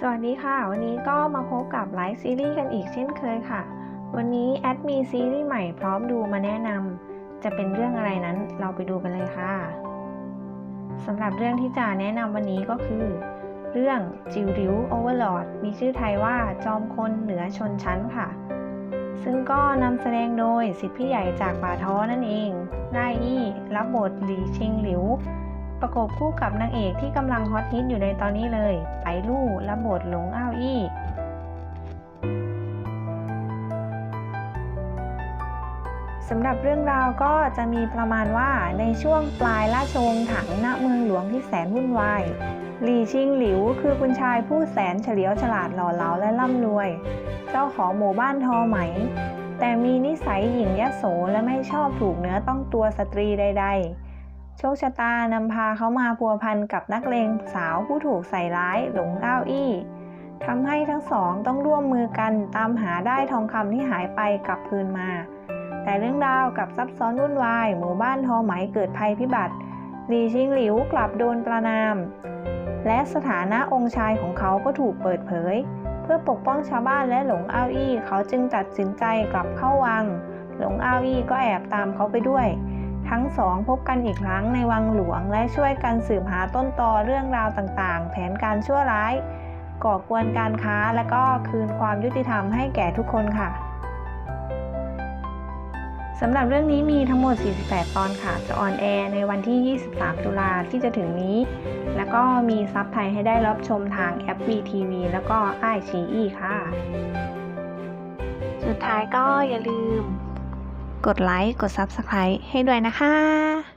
สวัสดีค่ะ วันนี้ก็มาพบกับไลฟ์ซีรีส์กันอีกเช่นเคยค่ะ วันนี้แอดมีซีรีส์ใหม่พร้อมดูมาแนะนำจะเป็นเรื่องอะไรนั้นเราไปดูกันเลยค่ะสำหรับเรื่องที่จะแนะนำวันนี้ก็คือ เรื่องจิวริวโอเวอร์ลอดมีชื่อไทยว่าจอมคนเหนือชนชั้นค่ะ ซึ่งก็นำแสดงโดยสิทธิพี่ใหญ่จากป่าท้อนั่นเองนายอี้รับบทหลีชิงหลิว ประกบคู่กับนางเอกที่กำลังฮอตฮิตอยู่ในตอนนี้เลย ไปลู่รับบทหลงอ้าวอี้สำหรับเรื่องราวก็จะมีประมาณว่าในช่วงปลายราชวงศ์ถังณเมืองหลวงที่แสนวุ่นวายหลี่ชิงหลิวคือคุณชายผู้แสนเฉลียวฉลาดหล่อเหลาและร่ำรวย เจ้าของหมู่บ้านทอไหม แต่มีนิสัยหยิ่งยโสและไม่ชอบถูกเนื้อต้องตัวสตรีใด ๆ โชคชะตานำพาเขามาพัวพันกับนักเลงสาวผู้ถูกใส่ร้ายหลงก้าวอี้ทำให้ทั้งสองต้องร่วมมือกันตามหาได้ทองคำที่หายไปกลับคืนมา แต่เรื่องราวกับซับซ้อนวุ่นวาย หมู่บ้านทอไหมเกิดภัยพิบัติหลีชิงหลิวกลับโดนประนาม และสถานะองค์ชายของเขาก็ถูกเปิดเผย เพื่อปกป้องชาวบ้านและหลงอ้าวอี้เขาจึงตัดสินใจกลับเข้าวัง หลงอ้าวอี้ก็แอบตามเขาไปด้วย ทั้งสองพบกันอีกครั้งในวังหลวงและช่วยกันสืบหาต้นตอเรื่องราวต่างๆ แผนการชั่วร้าย ก่อกวนการค้าและก็คืนความยุติธรรมให้แก่ทุกคนค่ะสำหรับเรื่องนี้มีทั้งหมด 48 ตอนค่ะ จะออนแอร์ในวันที่ 23 ตุลาที่จะถึงนี้ แล้วก็มีซับไทยให้ได้รับชมทางแอป VTV แล้วก็ไอชีอีค่ะ สุดท้ายก็อย่าลืม กดไลค์ กด Subscribe ให้ด้วยนะคะ